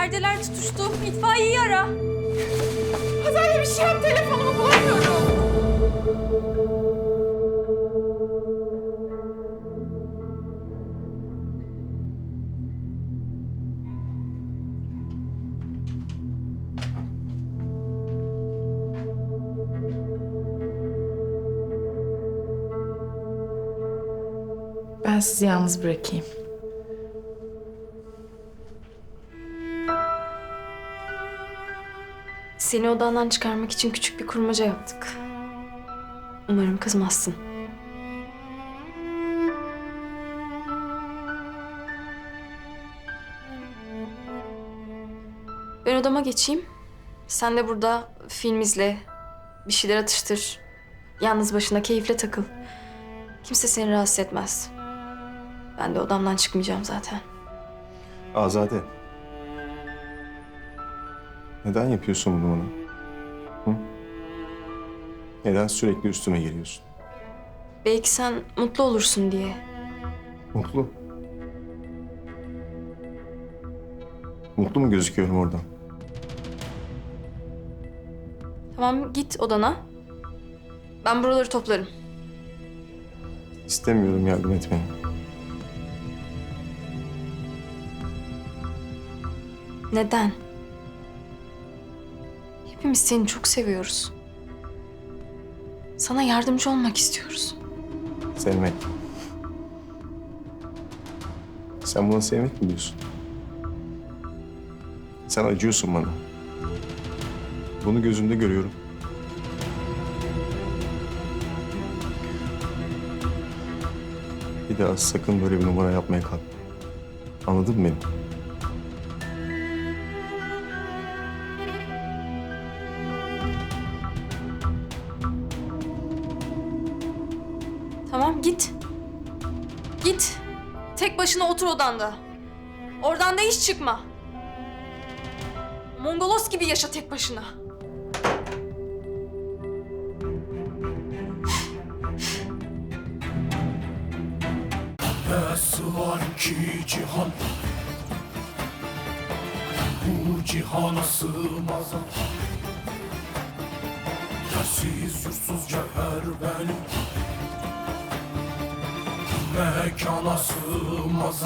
Perdeler tutuştu. İtfaiyeyi ara. Hazar'la bir şey yap telefonumu bulamıyorum. Ben sizi yalnız bırakayım. Seni odandan çıkarmak için küçük bir kurmaca yaptık. Umarım kızmazsın. Ben odama geçeyim. Sen de burada film izle, bir şeyler atıştır. Yalnız başına keyifle takıl. Kimse seni rahatsız etmez. Ben de odamdan çıkmayacağım zaten. Azade. Neden yapıyorsun bunu bana? Hı? Neden sürekli üstüme geliyorsun? Belki sen mutlu olursun diye. Mutlu. Mutlu mu gözüküyorum oradan? Tamam git odana. Ben buraları toplarım. İstemiyorum yardım etmeni. Neden? Hepimiz seni çok seviyoruz. Sana yardımcı olmak istiyoruz. Sevmek. Sen buna sevmek mi diyorsun? Sen acıyorsun bana. Bunu gözümde görüyorum. Bir daha sakın böyle bir numara yapmaya kalkma. Anladın mı beni? Tamam git. Git. Tek başına otur odanda. Oradan da hiç çıkma. Mongolos gibi yaşa tek başına. Nasıl var ki cihan Bu cihana sığmaz Yersiz yursuz cevher benim Mekana sığmaz